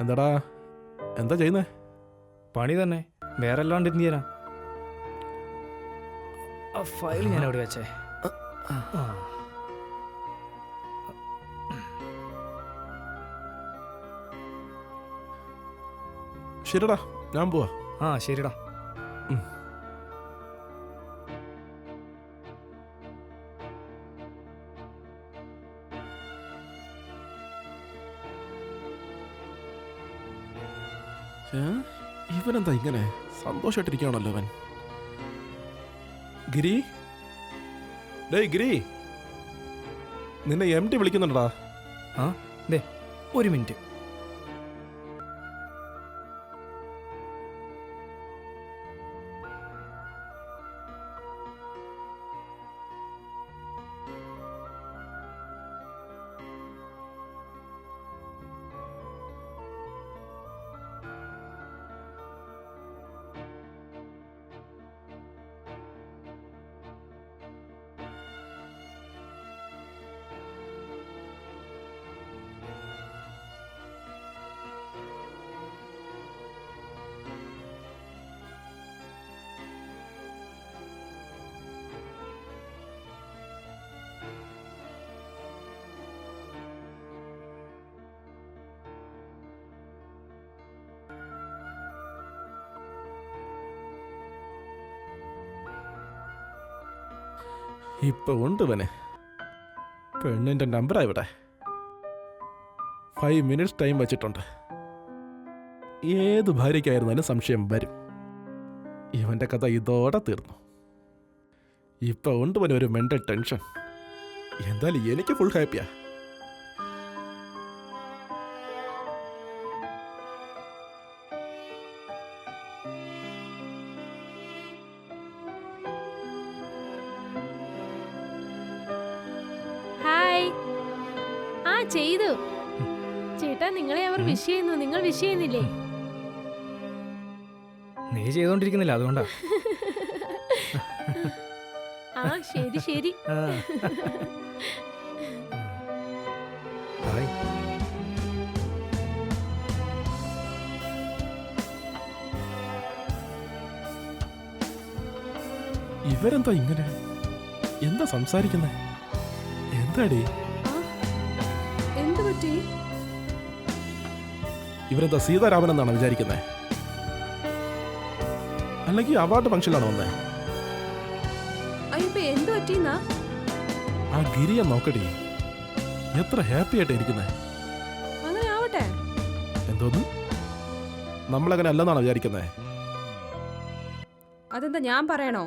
എന്താടാ? എന്താ ചെയ്യുന്നേ? പണി തന്നെ. വേറെ അല്ലാണ്ട് എന്ത് ചെയ്യാനാ ആ ഫയൽ ഞാൻ അവിടെ വെച്ചേ. ആ. ശരിടാ ഞാൻ പോവാ. ആ ശരിടാ. ഇവനെന്താ ഇങ്ങനെ? സന്തോഷമായിട്ടിരിക്കുകയാണല്ലോ അവൻ. ഗിരി? ഡേയ് ഗിരി! നിന്നെ എം ടി വിളിക്കുന്നുണ്ടടാ. ആ? ദേ ഒരു മിനിറ്റ്. ഇപ്പൊ ഉണ്ട് ഇവന്. പെണ്ണിന്റെ നമ്പറാ ഇവിടെ. ഫൈവ് മിനിറ്റ്സ് ടൈം വെച്ചിട്ടുണ്ട്. ഏത് ഭാര്യയ്ക്കായിരുന്നാലും സംശയം വരും. ഇവന്റെ കഥ ഇതോടെ തീർന്നു. ഇപ്പൊ ഉണ്ട് ഇവന് ഒരു മെന്റൽ ടെൻഷൻ എന്തായാലും എനിക്ക് ഫുൾ ഹാപ്പിയാ ചെയ്തു. ചേട്ടാ നിങ്ങളെ അവർ വിഷ് ചെയ്യുന്നു. നിങ്ങൾ വിഷ് ചെയ്യുന്നില്ലേ? നീ ചെയ്തോണ്ടിരിക്കുന്നില്ല അതുകൊണ്ടാ. ആ ശരി ശരി. ഇവരെന്താ ഇങ്ങനെ? എന്താ സംസാരിക്കുന്നേ? എന്താടി? എന്ത് പറ്റി? ഇവരെന്താ സീതാരാമൻ എന്നാണ് വിചാരിക്കുന്നത് അല്ലെങ്കിൽ അവാർഡ് ഫംഗ്ഷനിലാണ് വന്നേ? എന്ത് പറ്റിന്നാ ആ ഗിരിയെ നോക്കടി. എത്ര ഹാപ്പി ആയിട്ട് ഇരിക്കുന്നേ. അങ്ങനെ ആവട്ടെ. എന്തോന്ന്? നമ്മളങ്ങനെ അല്ലെന്നാണ് വിചാരിക്കുന്നേ? അതെന്താ ഞാൻ പറയണോ?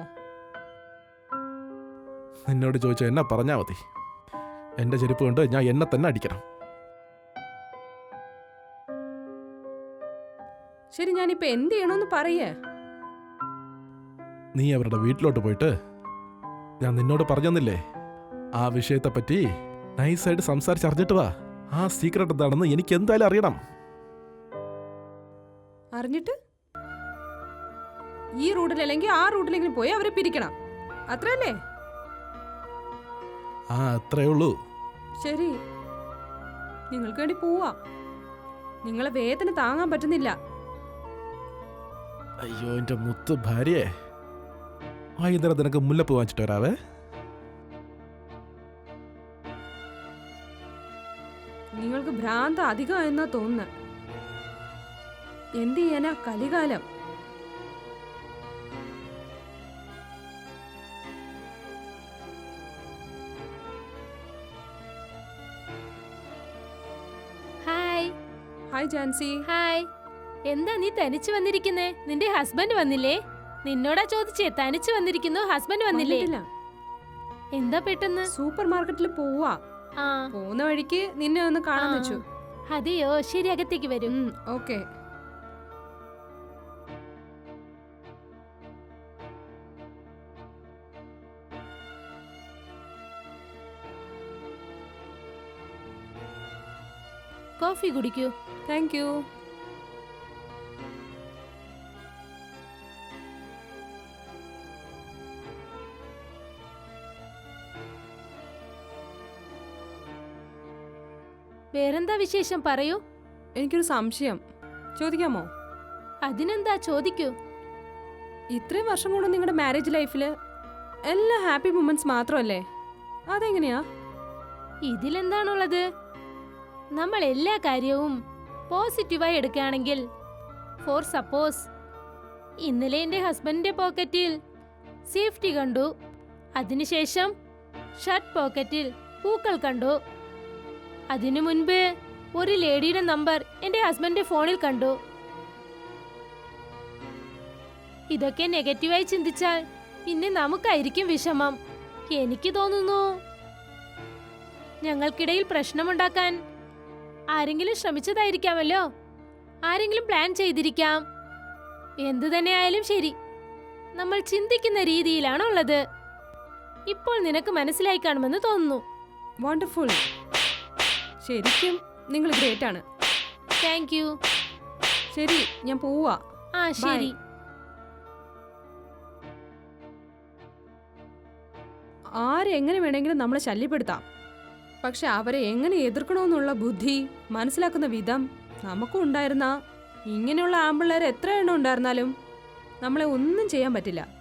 നിന്നോട് ചോദിച്ചാൽ എന്നെ പറഞ്ഞാൽ മതി. എന്റെ ചെരുപ്പ് കൊണ്ട് ഞാൻ എന്നെ തന്നെ അടിക്കണം. ശരി ഞാനിപ്പോ എന്ത് ചെയ്യണമെന്ന് പറയേ. നീ അവരുടെ വീട്ടിലോട്ട് പോയിട്ട് ഞാൻ നിന്നോട് പറഞ്ഞെന്നില്ലേ? ആ വിഷയത്തെ പറ്റി നൈസായിട്ട് സംസാരിച്ചറിഞ്ഞിട്ട് വാ. ആ സീക്രട്ട് എന്താണെന്ന് എനിക്ക് എന്തായാലും അറിയണം. അറിഞ്ഞിട്ട്? ഈ റൂട്ടിലല്ലെങ്കിൽ ആ റൂട്ടിലെങ്കിലും പോയി അവരെ പിരിക്കണം. അത്രല്ലേ ആ അത്രേ ഉള്ളൂ. ശരി. നിങ്ങൾക്ക് വേണ്ടി പോവാ. നിങ്ങളെ വേദന താങ്ങാൻ പറ്റുന്നില്ല. അയ്യോ എന്റെ മുത്ത് ഭാര്യയെ വൈകുന്നേരം നിനക്ക് മുല്ലപ്പ് വാങ്ങിച്ചിട്ട് വരാവേ. നിങ്ങൾക്ക് ഭ്രാന്ത് അധികം എന്നാ തോന്നുന്നത് എന്ത് ചെയ്യാനാ കലികാലം? ഹായ് ഹായ് ജാൻസി ഹായ് എന്താ നീ തനിച്ച് വന്നിരിക്കുന്നേ? നിന്റെ ഹസ്ബൻഡ് വന്നില്ലേ? നിന്നോടാ ചോദിച്ചേ തനിച്ച് വന്നിരിക്കുന്നു ഹസ്ബൻഡ് വന്നില്ലേ? വന്നിട്ടില്ല. എന്താ പെട്ടെന്ന്? സൂപ്പർ മാർക്കറ്റിൽ പോവാ. ആ. പോകുന്ന വഴിക്ക് നിന്നെ ഒന്ന് കാണാൻ ആ. വെച്ചു. അതെയോ? ശരി അകത്തേക്ക് വരും. ഓക്കെ. കോഫി കുടിക്കൂ. താങ്ക് യു വേറെന്താ വിശേഷം പറയൂ? എനിക്കൊരു സംശയം. ചോദിക്കാമോ? അതിനെന്താ ചോദിക്കൂ? ഇത്രയും വർഷം കൊണ്ട് നിങ്ങളുടെ മാരേജ് ലൈഫിൽ എല്ലാ ഹാപ്പി മൊമെന്റ്സ് മാത്രമല്ലേ? അതെങ്ങനെയാ? ഇതിലെന്താണുള്ളത്? നമ്മൾ എല്ലാ കാര്യവും പോസിറ്റീവായി എടുക്കുകയാണെങ്കിൽ ഫോർ സപ്പോസ് ഇന്നലെ എന്റെ ഹസ്ബൻഡിന്റെ പോക്കറ്റിൽ സേഫ്റ്റി കണ്ടു. അതിനുശേഷം ഷർട്ട് പോക്കറ്റിൽ പൂക്കൾ കണ്ടു. അതിനു മുൻപ് ഒരു ലേഡിയുടെ നമ്പർ എന്റെ ഹസ്ബൻഡിന്റെ ഫോണിൽ കണ്ടു. ഇതൊക്കെ നെഗറ്റീവായി ചിന്തിച്ചാൽ പിന്നെ നമുക്കായിരിക്കും വിഷമം. എനിക്ക് തോന്നുന്നു ഞങ്ങൾക്കിടയിൽ പ്രശ്നമുണ്ടാക്കാൻ ആരെങ്കിലും ശ്രമിച്ചതായിരിക്കാമല്ലോ. ആരെങ്കിലും പ്ലാൻ ചെയ്തിരിക്കാം. എന്തു തന്നെയായാലും ശരി. നമ്മൾ ചിന്തിക്കുന്ന രീതിയിലാണ് ഉള്ളത് ഇപ്പോൾ നിനക്ക് മനസ്സിലായി കാണുമെന്ന് തോന്നുന്നു. വണ്ടർഫുൾ ശരിക്കും നിങ്ങൾ ഗ്രേറ്റ് ആണ്. താങ്ക് യു ശരി ഞാൻ പോവാ. ആ ശരി. ആരെ എങ്ങനെ വേണമെങ്കിലും നമ്മളെ ശല്യപ്പെടുത്താം. പക്ഷെ അവരെ എങ്ങനെ എതിർക്കണമെന്നുള്ള ബുദ്ധി മനസ്സിലാക്കുന്ന വിധം നമുക്കും ഉണ്ടായിരുന്ന. ഇങ്ങനെയുള്ള ആമ്പിള്ളേർ എത്ര എണ്ണം ഉണ്ടായിരുന്നാലും നമ്മളെ ഒന്നും ചെയ്യാൻ പറ്റില്ല.